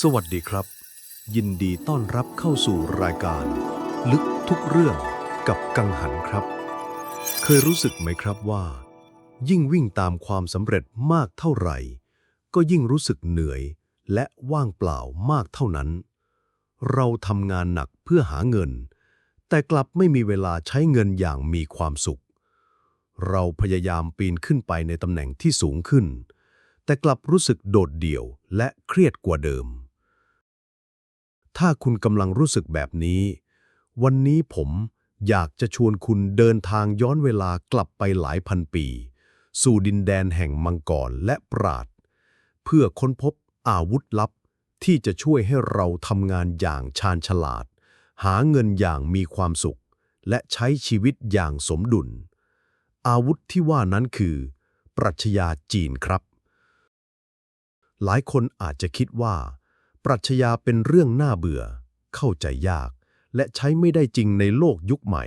สวัสดีครับ ยินดีต้อนรับเข้าสู่รายการ ลึกทุกเรื่องกับกังหันครับ เคยรู้สึกไหมครับว่า ยิ่งวิ่งตามความสำเร็จมากเท่าไหร่ ก็ยิ่งรู้สึกเหนื่อย และว่างเปล่ามากเท่านั้น เราทำงานหนักเพื่อหาเงิน แต่กลับไม่มีเวลาใช้เงินอย่างมีความสุข เราพยายามปีนขึ้นไปในตำแหน่งที่สูงขึ้นแต่กลับรู้สึกโดดเดี่ยวและเครียดกว่าเดิม ถ้าคุณกำลังรู้สึกแบบนี้ วันนี้ผมอยากจะชวนคุณเดินทางย้อนเวลากลับไปหลายพันปี สู่ดินแดนแห่งมังกรและปราด เพื่อค้นพบอาวุธลับ ที่จะช่วยให้เราทำงานอย่างชาญฉลาด หาเงินอย่างมีความสุข และใช้ชีวิตอย่างสมดุล อาวุธที่ว่านั้นคือ ปรัชญาจีนครับ หลายคนอาจจะคิดว่า ปรัชญาเป็นเรื่องน่าเบื่อ เข้าใจยาก และใช้ไม่ได้จริงในโลกยุคใหม่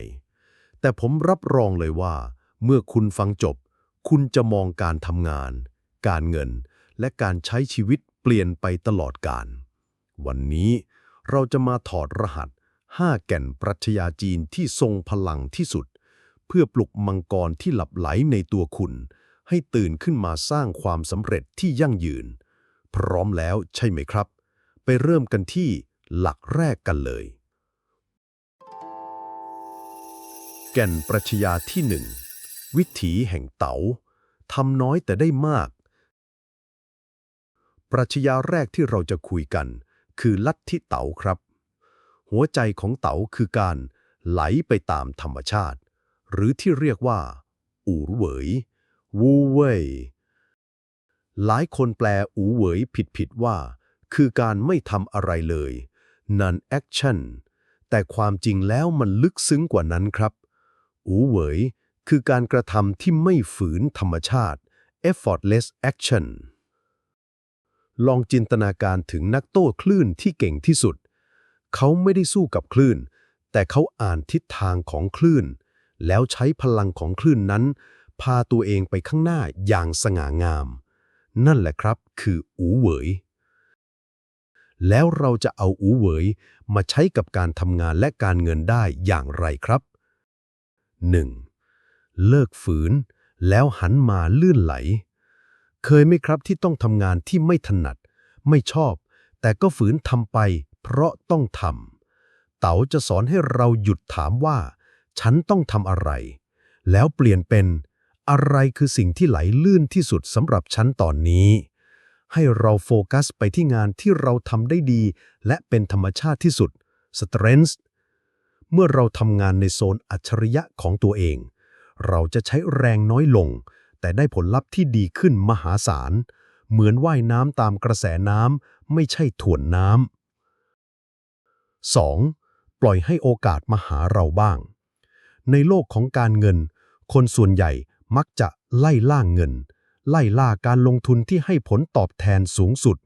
แต่ผมรับรองเลยว่า เมื่อคุณฟังจบ คุณจะมองการทำงาน การเงิน และการใช้ชีวิตเปลี่ยนไปตลอดกาลวันนี้เราจะมาถอดรหัส 5 แก่นปรัชญาจีนที่ทรงพลังที่สุด เพื่อปลุกมังกรที่หลับไหลในตัวคุณ ให้ตื่นขึ้นมาสร้างความสำเร็จที่ยั่งยืน พร้อมแล้วใช่ไหมครับ ไปเริ่มกันที่หลักแรกกันเลย แก่นปรัชญาที่หนึ่งวิถีแห่งเต๋าทำน้อยแต่ได้มาก ปรัชญาแรกที่เราจะคุยกัน คือลัทธิเต๋าครับ หัวใจของเต๋าคือการไหลไปตามธรรมชาติ หรือที่เรียกว่า อูเหวยวูเว่ยหลายคนแปลอูเหวยผิดๆว่า คือการไม่ทำอะไรเลย non action แต่ความจริงแล้วมันลึกซึ้งกว่านั้นครับ อูเหวยคือการกระทำที่ไม่ฝืนธรรมชาติ effortless action ลองจินตนาการถึงนักโต้คลื่นที่เก่งที่สุด เขาไม่ได้สู้กับคลื่น แต่เขาอ่านทิศทางของคลื่น แล้วใช้พลังของคลื่นนั้น พาตัวเองไปข้างหน้าอย่างสง่างาม นั่นแหละครับคืออูเหวย แล้วเราจะเอาอูเหวยมาใช้กับการทำงานและการเงินได้อย่างไรครับ 1. เลิกฝืน แล้วหันมาลื่นไหล เคยไหมครับที่ต้องทำงานที่ไม่ถนัด ไม่ชอบ แต่ก็ฝืนทำไป เพราะต้องทำเต๋าจะสอนให้เราหยุดถามว่า ฉันต้องทำอะไร แล้วเปลี่ยนเป็น อะไรคือสิ่งที่ไหลลื่นที่สุดสำหรับฉันตอนนี้ ให้เราโฟกัสไปที่งานที่เราทำได้ดี และเป็นธรรมชาติที่สุด strength เมื่อเราทำงานในโซนอัจฉริยะของตัวเอง เราจะใช้แรงน้อยลง แต่ได้ผลลัพธ์ที่ดีขึ้นมหาศาล เหมือนว่ายน้ำตามกระแสน้ำไม่ใช่ถ่วนน้ำ 2. ปล่อยให้โอกาสมาหาเราบ้าง ในโลกของการเงิน คนส่วนใหญ่มักจะไล่ล่าเงิน ไล่ล่าการลงทุนที่ให้ผลตอบแทนสูงสุด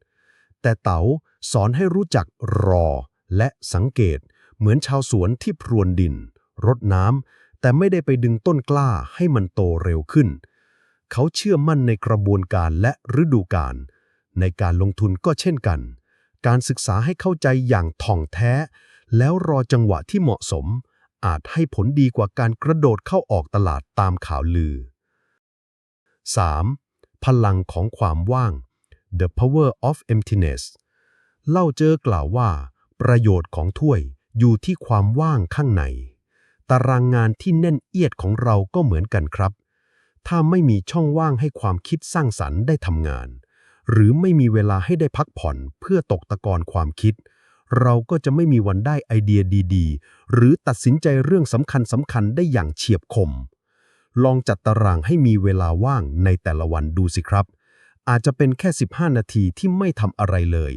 แต่เต๋าสอนให้รู้จักรอและสังเกต เหมือนชาวสวนที่พรวนดิน รดน้ำแต่ไม่ได้ไปดึงต้นกล้าให้มันโตเร็วขึ้น เขาเชื่อมั่นในกระบวนการและฤดูกาลในการลงทุนก็เช่นกัน การศึกษาให้เข้าใจอย่างถ่องแท้ แล้วรอจังหวะที่เหมาะสม อาจให้ผลดีกว่าการกระโดดเข้าออกตลาดตามข่าวลือ 3. พลังของความว่าง The power of emptiness เล่าเจอกล่าวว่า ประโยชน์ของถ้วยอยู่ที่ความว่างข้างใน ตารางงานที่แน่นเอียดของเราก็เหมือนกันครับ ถ้าไม่มีช่องว่างให้ความคิดสร้างสรรค์ได้ทำงาน หรือไม่มีเวลาให้ได้พักผ่อนเพื่อตกตะกอนความคิด เราก็จะไม่มีวันได้ไอเดียดีๆ หรือตัดสินใจเรื่องสำคัญสำคัญได้อย่างเฉียบคม ลองจัดตารางให้มีเวลาว่างในแต่ละวันดูสิครับ อาจจะเป็นแค่ 15 นาทีที่ไม่ทำอะไรเลย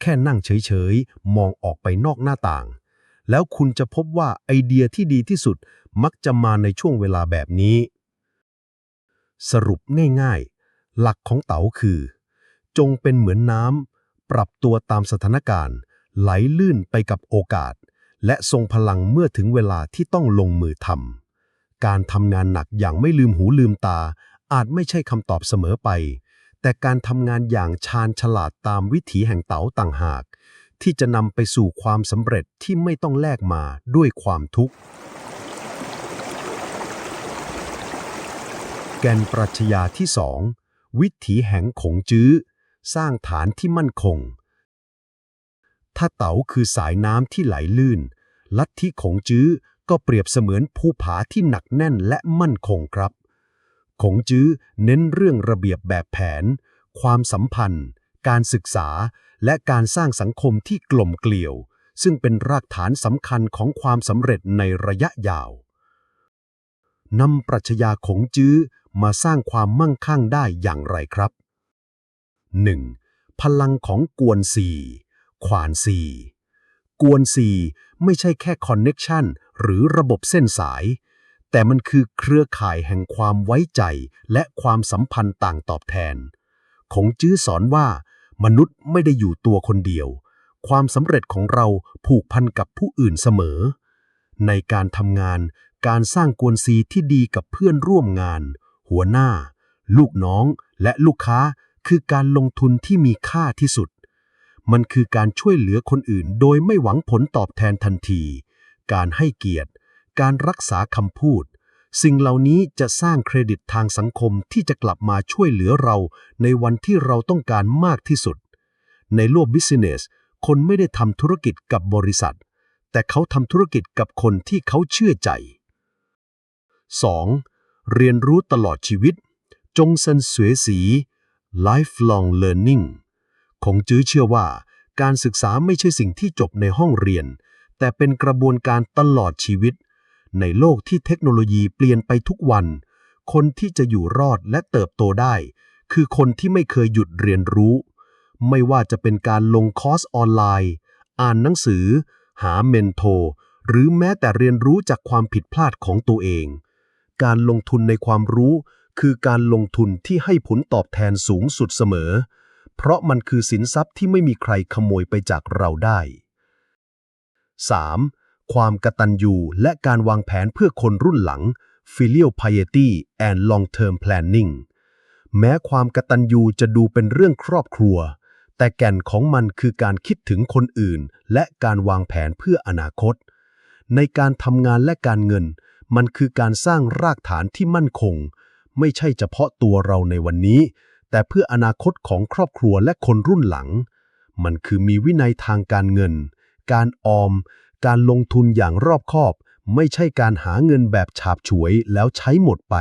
แค่นั่งเฉยๆ มองออกไปนอกหน้าต่าง แล้วคุณจะพบว่าไอเดียที่ดีที่สุดมักจะมาในช่วงเวลาแบบนี้ สรุปง่ายๆ หลักของเต๋าคือ จงเป็นเหมือนน้ำปรับตัวตามสถานการณ์ ไหลลื่นไปกับโอกาส และทรงพลังเมื่อถึงเวลาที่ต้องลงมือทำ การทำงานหนักอย่างไม่ลืมหูลืมตา อาจไม่ใช่คำตอบเสมอไป แต่การทำงานอย่างชาญฉลาดตามวิถีแห่งเต๋าต่างหาก ที่จะนำไปสู่ความสำเร็จที่ไม่ต้องแลกมาด้วยความทุกข์ แกนปรัชญาที่สองวิถีแห่งขงจื้อ สร้างฐานที่มั่นคง ถ้าเต๋าคือสายน้ำที่ไหลลื่น ลัทธิขงจื้อ ก็เปรียบเสมือนภูผาที่หนักแน่นและมั่นคงครับ ขงจื้อเน้นเรื่องระเบียบแบบแผน ความสัมพันธ์ การศึกษา และการสร้างสังคมที่กลมเกลียว ซึ่งเป็นรากฐานสำคัญของความสำเร็จในระยะยาวนำปรัชญาขงจื้อมาสร้างความมั่งคั่งได้อย่างไรครับ 1. พลังของกวนซีขวานซี กวนซีไม่ใช่แค่คอนเน็กชันหรือระบบเส้นสาย แต่มันคือเครือข่ายแห่งความไว้ใจและความสัมพันธ์ต่างตอบแทน ของจื้อสอนว่า มนุษย์ไม่ได้อยู่ตัวคนเดียว ความสำเร็จของเราผูกพันกับผู้อื่นเสมอ ในการทำงานการสร้างกวนซีที่ดีกับเพื่อนร่วมงาน หัวหน้า ลูกน้องและลูกค้าคือการลงทุนที่มีค่าที่สุด มันคือการช่วยเหลือคนอื่น โดยไม่หวังผลตอบแทนทันที การให้เกียรติ การรักษาคำพูด สิ่งเหล่านี้จะสร้างเครดิตทางสังคมที่จะกลับมาช่วยเหลือเรา ในวันที่เราต้องการมากที่สุด ในโลกบิสเนส คนไม่ได้ทำธุรกิจกับบริษัท แต่เขาทำธุรกิจกับคนที่เขาเชื่อใจ 2. เรียนรู้ตลอดชีวิต จงเซนสวยสี lifelong learning คงจื้อเชื่อว่า การศึกษาไม่ใช่สิ่งที่จบในห้องเรียน แต่เป็นกระบวนการตลอดชีวิต ในโลกที่เทคโนโลยีเปลี่ยนไปทุกวัน คนที่จะอยู่รอดและเติบโตได้ คือคนที่ไม่เคยหยุดเรียนรู้ ไม่ว่าจะเป็นการลงคอร์สออนไลน์ อ่านหนังสือ หาเมนโทรหรือแม้แต่เรียนรู้จากความผิดพลาดของตัวเอง การลงทุนในความรู้คือการลงทุนที่ให้ผลตอบแทนสูงสุดเสมอ เพราะมันคือสินทรัพย์ที่ไม่มีใครขโมยไปจากเราได้ 3. ความกตัญญูและการวางแผนเพื่อคนรุ่นหลัง filial piety and long-term planning แม้ความกตัญญูจะดูเป็นเรื่องครอบครัว แต่แก่นของมันคือการคิดถึงคนอื่น และการวางแผนเพื่ออนาคต ในการทำงานและการเงิน มันคือการสร้างรากฐานที่มั่นคง ไม่ใช่เฉพาะตัวเราในวันนี้ แต่เพื่ออนาคตของครอบครัวและคนรุ่นหลัง มันคือมีวินัยทางการเงิน การออม การลงทุนอย่างรอบคอบ ไม่ใช่การหาเงินแบบฉาบฉวยแล้วใช้หมดไป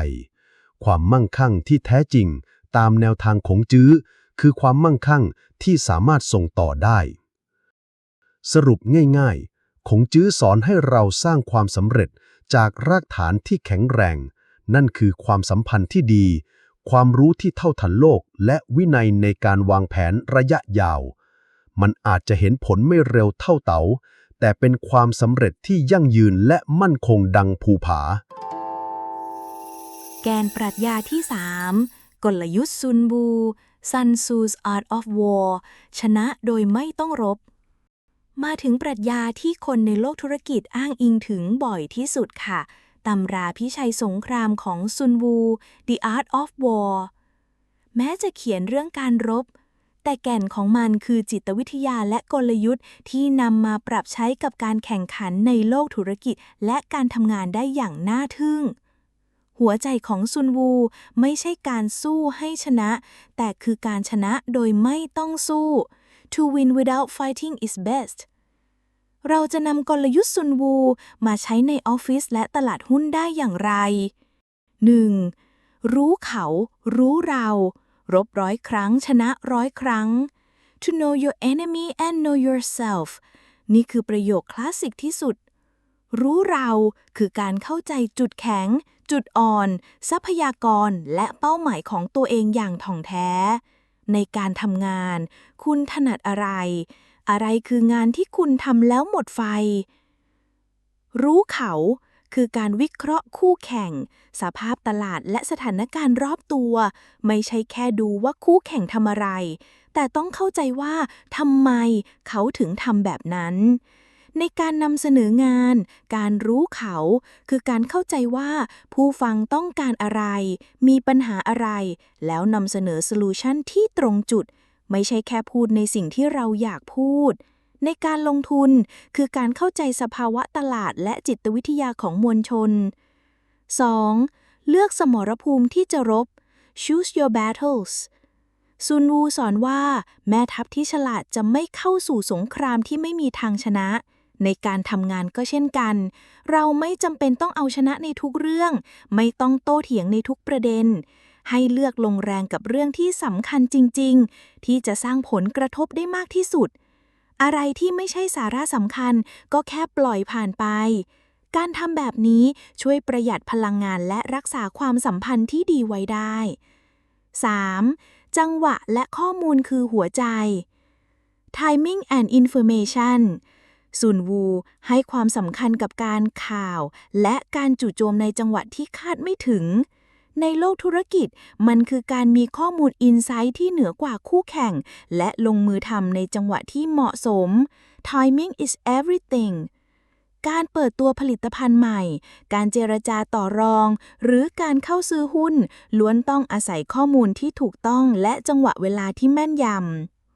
ความมั่งคั่งที่แท้จริง ตามแนวทางของจื้อ คือความมั่งคั่งที่สามารถส่งต่อได้ สรุปง่ายๆคงจื้อสอนให้เราสร้างความสำเร็จจากรากฐานที่แข็งแรง นั่นคือความสัมพันธ์ที่ดี ความรู้ที่เท่าทันโลก และวินัยในการวางแผนระยะยาว มันอาจจะเห็นผลไม่เร็วเท่าเต๋า แต่เป็นความสำเร็จที่ยั่งยืนและมั่นคงดังภูผา แกนปรัชญาที่ 3 กลยุทธ์ซุนบู Sun Tzu's Art of War ชนะโดยไม่ต้องรบ มาถึงปรัชญาที่คนในโลกธุรกิจอ้างอิงถึงบ่อยที่สุดค่ะ ตำราพิชัยสงครามของซุนวู The Art of War แม้จะเขียนเรื่องการรบ แต่แก่นของมันคือจิตวิทยาและกลยุทธ์ที่นำมาปรับใช้กับการแข่งขันในโลกธุรกิจและการทำงานได้อย่างน่าทึ่ง หัวใจของซุนวูไม่ใช่การสู้ให้ชนะ แต่คือการชนะโดยไม่ต้องสู้ To win without fighting is best เราจะนำกลยุทธ์ซุนวู มาใช้ในออฟฟิศและตลาดหุ้นได้อย่างไร 1. รู้เขา รู้เรา รบร้อยครั้ง ชนะร้อยครั้ง To know your enemy and know yourself นี่คือประโยคคลาสสิกที่สุด รู้เราคือการเข้าใจจุดแข็ง จุดอ่อน ทรัพยากรและเป้าหมายของตัวเองอย่างถ่องแท้ ในการทำงาน คุณถนัดอะไร อะไรคืองานที่คุณทำแล้วหมดไฟ รู้เขาคือการวิเคราะห์คู่แข่ง สภาพตลาดและสถานการณ์รอบตัว ไม่ใช่แค่ดูว่าคู่แข่งทำอะไร แต่ต้องเข้าใจว่าทำไมเขาถึงทำแบบนั้น ในการนำเสนองาน การรู้เขา คือการเข้าใจว่า ผู้ฟังต้องการอะไร มีปัญหาอะไร แล้วนำเสนอโซลูชันที่ตรงจุด ไม่ใช่แค่พูดในสิ่งที่เราอยากพูด ในการลงทุนคือการเข้าใจสภาวะตลาดและจิตวิทยาของมวลชน 2. เลือกสมรภูมิที่จะรบ choose your battles ซุนวูสอนว่า แม่ทัพที่ฉลาดจะไม่เข้าสู่สงครามที่ไม่มีทางชนะ ในการทำงานก็เช่นกัน เราไม่จำเป็นต้องเอาชนะในทุกเรื่อง ไม่ต้องโต้เถียงในทุกประเด็น ให้เลือกลงแรงกับเรื่องที่สำคัญจริง ๆ ที่จะสร้างผลกระทบได้มากที่สุด อะไรที่ไม่ใช่สาระสำคัญก็แค่ปล่อยผ่านไป การทำแบบนี้ช่วยประหยัดพลังงานและรักษาความสัมพันธ์ที่ดีไว้ได้ 3. จังหวะและข้อมูลคือหัวใจ timing and information ซุนวูให้ความสำคัญกับการข่าว และการจู่โจมในจังหวะที่คาดไม่ถึง ในโลกธุรกิจ มันคือการมีข้อมูลอินไซต์ที่เหนือกว่าคู่แข่ง และลงมือทำในจังหวะที่เหมาะสม timing is everything การเปิดตัวผลิตภัณฑ์ใหม่ การเจรจาต่อรอง หรือการเข้าซื้อหุ้น ล้วนต้องอาศัยข้อมูลที่ถูกต้องและจังหวะเวลาที่แม่นย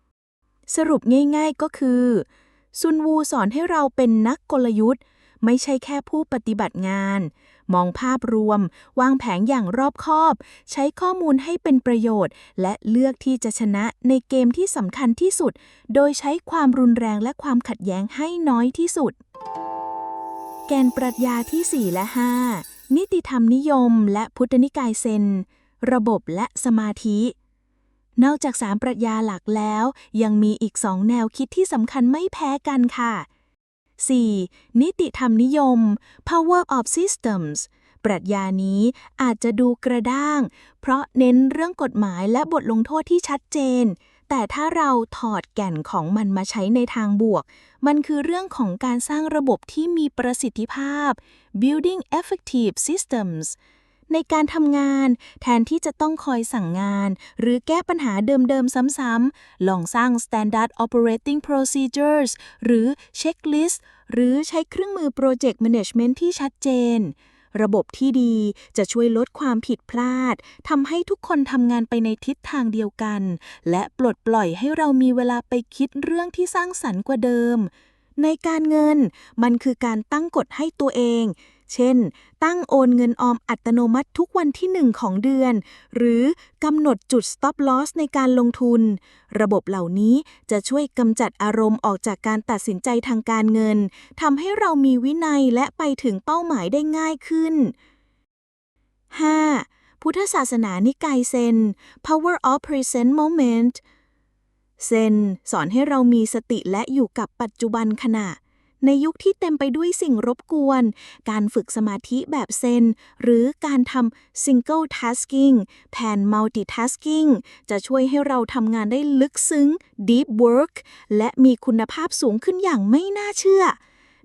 ำ สรุปง่ายๆก็คือ ซุนวูสอนให้เราเป็นนักกลยุทธ์ ไม่ใช่แค่ผู้ปฏิบัติงาน มองภาพรวม วางแผนอย่างรอบคอบ ใช้ข้อมูลให้เป็นประโยชน์ และเลือกที่จะชนะในเกมที่สำคัญที่สุด โดยใช้ความรุนแรงและความขัดแย้งให้น้อยที่สุด แกนปรัชญาที่ 4 และ 5 นิติธรรมนิยม และพุทธนิกายเซน ระบบและสมาธินอกจาก3ปรัชญาหลักแล้ว ยังมีอีก2แนวคิดที่สำคัญไม่แพ้กันค่ะ 4. นิติธรรมนิยม power of systems ปรัชญานี้อาจจะดูกระด้าง เพราะเน้นเรื่องกฎหมายและบทลงโทษที่ชัดเจน แต่ถ้าเราถอดแก่นของมันมาใช้ในทางบวก มันคือเรื่องของการสร้างระบบที่มีประสิทธิภาพ building effective systems ในการทำงาน แทนที่จะต้องคอยสั่งงาน หรือแก้ปัญหาเดิมๆ ซ้ำๆ ลองสร้าง standard operating procedures หรือ checklist หรือใช้เครื่องมือ project management ที่ชัดเจน ระบบที่ดีจะช่วยลดความผิดพลาดทำให้ทุกคนทำงานไปในทิศทางเดียวกัน และปลดปล่อยให้เรามีเวลาไปคิดเรื่องที่สร้างสรรค์กว่าเดิม ในการเงิน มันคือการตั้งกฎให้ตัวเอง เช่น ตั้งโอนเงินออมอัตโนมัติทุกวันที่ 1 ของเดือน หรือกำหนดจุด stop loss ในการลงทุน ระบบเหล่านี้จะช่วยกำจัดอารมณ์ออกจากการตัดสินใจทางการเงินทำให้เรามีวินัยและไปถึงเป้าหมายได้ง่ายขึ้น 5. พุทธศาสนานิกายเซน Power of Present Moment เซนสอนให้เรามีสติและอยู่กับปัจจุบันขณะ ในยุคที่เต็มไปด้วยสิ่งรบกวน การฝึกสมาธิแบบเซน หรือการทำ single tasking แทน multitasking จะช่วยให้เราทำงานได้ลึกซึ้ง deep work และมีคุณภาพสูงขึ้นอย่างไม่น่าเชื่อ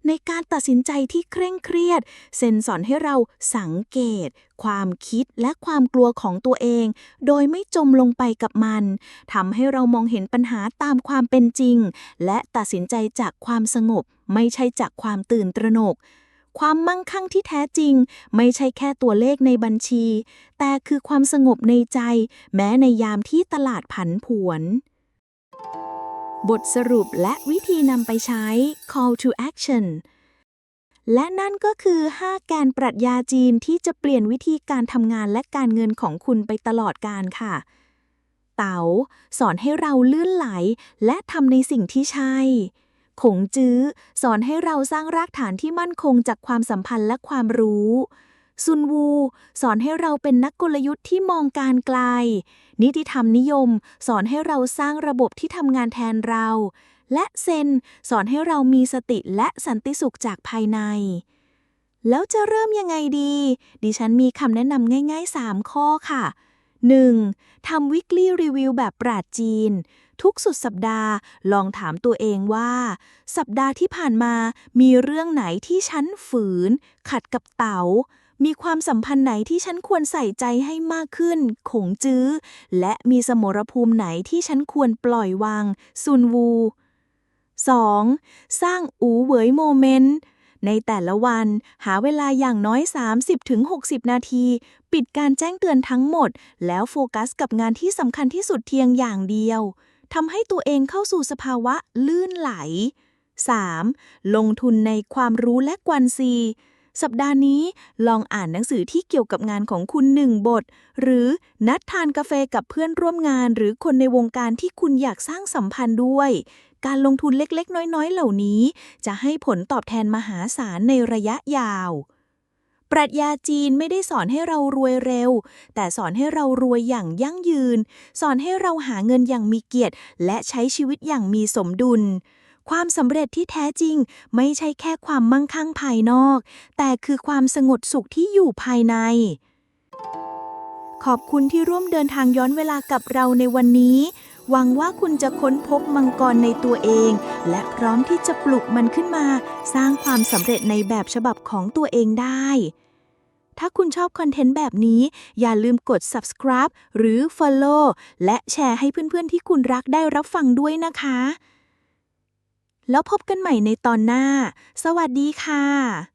ในการตัดสินใจที่เคร่งเครียด เซนสอนให้เราสังเกต ความคิดและความกลัวของตัวเอง โดยไม่จมลงไปกับมันทำให้เรามองเห็นปัญหาตามความเป็นจริง และตัดสินใจจากความสงบ ไม่ใช่จากความตื่นตระหนก ความมั่งคั่งที่แท้จริง ไม่ใช่แค่ตัวเลขในบัญชี แต่คือความสงบในใจ แม้ในยามที่ตลาดผันผวน บทสรุปและวิธีนำไปใช้ call to action และนั่นก็คือ 5 แกนปรัชญาจีนที่จะเปลี่ยนวิธีการทำงานและการเงินของคุณไปตลอดการค่ะ เต๋าสอนให้เราลื่นไหล และทำในสิ่งที่ใช่ ขงจื้อ สอนให้เราสร้างรากฐานที่มั่นคงจากความสัมพันธ์และความรู้ซุนวู สอนให้เราเป็นนักกลยุทธ์ที่มองการไกล นิติธรรมนิยม สอนให้เราสร้างระบบที่ทำงานแทนเรา และเซนสอนให้เรามีสติและสันติสุขจากภายใน แล้วจะเริ่มยังไงดี ดิฉันมีคำแนะนำง่าย ๆ 3 ข้อค่ะ 1. ทำ weekly review แบบปราดจีน ทุกสุดสัปดาห์ ลองถามตัวเองว่า สัปดาห์ที่ผ่านมามีเรื่องไหนที่ฉันฝืน ขัดกับเต๋ามีความสัมพันธ์ไหนที่ฉันควรใส่ใจให้มากขึ้น ขงจื้อ และมีสมรภูมิไหนที่ฉันควรปล่อยวาง ซุนวู 2. สร้างอูเหวยโมเมนต์ในแต่ละวัน หาเวลาอย่างน้อย 30-60 นาที ปิดการแจ้งเตือนทั้งหมด แล้วโฟกัสกับงานที่สำคัญที่สุดเพียงอย่างเดียว ทำให้ตัวเองเข้าสู่สภาวะลื่นไหล 3. ลงทุนในความรู้และกวนซี สัปดาห์นี้ลองอ่านหนังสือที่เกี่ยวกับงานของคุณหนึ่งบท หรือนัดทานกาแฟกับเพื่อนร่วมงาน หรือคนในวงการที่คุณอยากสร้างสัมพันธ์ด้วย การลงทุนเล็กๆ น้อยๆ เหล่านี้ จะให้ผลตอบแทนมหาศาลในระยะยาว ปรัชญาจีนไม่ได้สอนให้เรารวยเร็ว แต่สอนให้เรารวยอย่างยั่งยืน สอนให้เราหาเงินอย่างมีเกียรติ และใช้ชีวิตอย่างมีสมดุล ความสำเร็จที่แท้จริง ไม่ใช่แค่ความมั่งคั่งภายนอก แต่คือความสงบสุขที่อยู่ภายใน ขอบคุณที่ร่วมเดินทางย้อนเวลากับเราในวันนี้หวังว่าคุณจะค้นพบมังกรในตัวเอง และพร้อมที่จะปลุกมันขึ้นมา สร้างความสำเร็จในแบบฉบับของตัวเองได้ ถ้าคุณชอบคอนเทนต์แบบนี้ อย่าลืมกด subscribe หรือ follow และแชร์ให้เพื่อนๆที่คุณรักได้รับฟังด้วยนะคะ แล้วพบกันใหม่ในตอนหน้า สวัสดีค่ะ